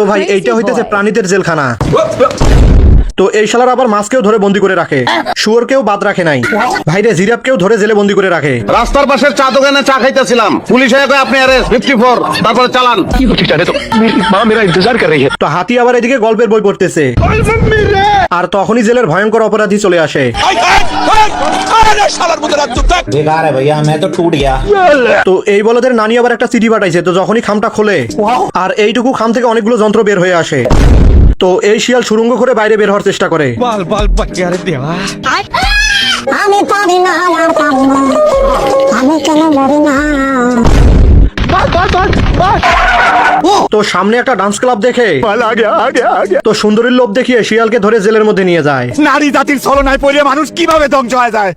তো ভাই এইটা হইতেছে প্রাণীদের জেলখানা। তো এই শালার আবার মাছকেও ধরে বন্দি করে রাখে। শুয়োরকেও বাদ রাখে নাই। ভাইরে জিরাপকেও ধরে জেলে বন্দি করে রাখে। রাস্তার পাশের চা দোকানে চা খাইতেছিলাম। পুলিশ আপনি আরে ফিফটি ফোর তারপরে চালান। তো? হাতি আবার এদিকে গল্পের বই পড়তেছে। আর তখনই জেলের ভয়ঙ্কর অপরাধী চলে আসে। बेकार है भैया मैं तो टूट गया তো এই বলদের নানি আবার একটা চিঠি পাঠাইছে তো যখনই খামটা খোলে আর এইটুকু খাম থেকে অনেকগুলো যন্ত্র বের হয়ে আসে তো এই শিয়াল সুরঙ্গ করে বাইরে বের হওয়ার চেষ্টা করে আমি পারি না আর পারি না আমি কেন মরি না তো সামনে একটা ডান্স ক্লাব দেখে। তো সুন্দরীর লোভ দেখিয়ে শিয়ালকে ধরে জেলের মধ্যে নিয়ে যায়। নারী জাতির ছলনায় পড়ে মানুষ কীভাবে ধ্বংস হয়ে যায়?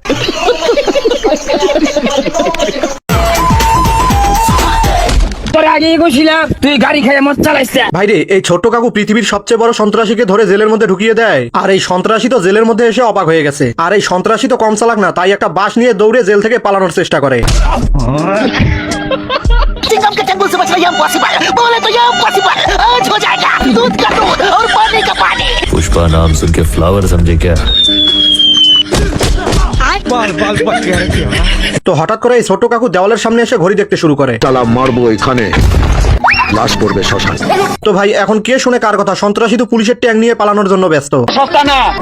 আগে তুই গাড়ি ভাইরে এই ছোট্ট কাকু পৃথিবীর সবচেয়ে বড় সন্ত্রাসীকে ধরে জেলের মধ্যে ঢুকিয়ে দেয়। আর এই সন্ত্রাসী তো জেলের মধ্যে এসে অবাক হয়ে গেছে। আর এই সন্ত্রাসী তো কম চালাক না তাই একটা বাস নিয়ে দৌড়ে জেল থেকে পালানোর চেষ্টা করে। ये इम्पॉसिबल बोले तो ये इम्पॉसिबल आज हो जाएगा दूध का दूध और पानी का पानी पुष्पा नाम सुन के फ्लावर समझे क्या তো হঠাৎ করে এই ছোট্ট কাকু দেওয়ালের সামনে এসে ঘড়ি দেখতে শুরু করে চালা মারবো এখানে লাশ পড়বে শ্মশান তো ভাই এখন কে শুনে কার কথা সন্ত্রাসী তো পুলিশের ট্যাং নিয়ে পালানোর জন্য ব্যস্ত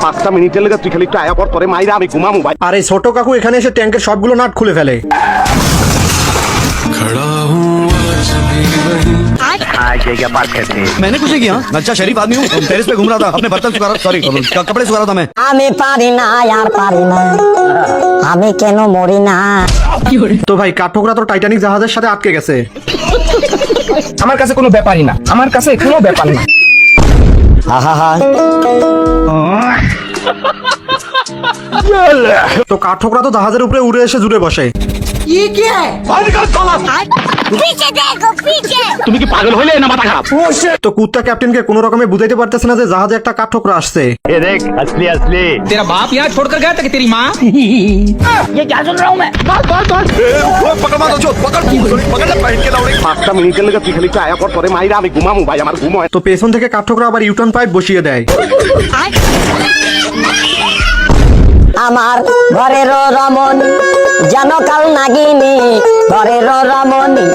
পাঁচটা মিনিটের লেগে তুই খালি একটু আয়া পর পরে মাইরা আমি ঘুমামু ভাই আর এই ছোট কাকু এখানে এসে ট্যাঙ্কের সবগুলো নাট খুলে ফেলে मैंने कुछ नहीं किया अच्छा शरीफ आदमी हूँ टेरिस पे घूम रहा था अपने बर्तन सुखा रहा सॉरी कपड़े सुखा रहा था मैं আমি পারি না আর পারি না আমি কেন মরি না তো ভাই কাঠঠোকরা তো টাইটানিক জাহাজের সাথে আটকে গেছে আমার কাছে কোনো ব্যাপারই না আমার কাছে কোনো ব্যাপার না তো কাঠঠোকরা তো জাহাজের উপরে উড়ে এসে জুড়ে বসে পিছে দেখো পিছে তুমি কি পাগল হইলে না মাথা খারাপ তো কুত্তা ক্যাপ্টেনকে কোনো রকমে বুঝাইতে পারতেছে না যে জাহাজে একটা কাঠঠোকরা আসছে এ দেখ আসলি আসলি तेरा बाप यहाँ छोड़कर गया था कि तेरी माँ ये क्या सुन रहा हूँ मैं पकड़ मारो जो पकड़ पकड़ ले पहन के लाउड़ी পাঁচটা মিনিটের লেগে তুই খালি একটু আয়া পর পরে মাইরা আমি ঘুমামু ভাই আমার ঘুম হয় তো পেছন থেকে কাঠঠোকরা আবার ইউটার্ন পাইপ বসিয়ে দেয় আমার ঘরের রমণী। যেন কাল নাগিনী ঘরের রমণী।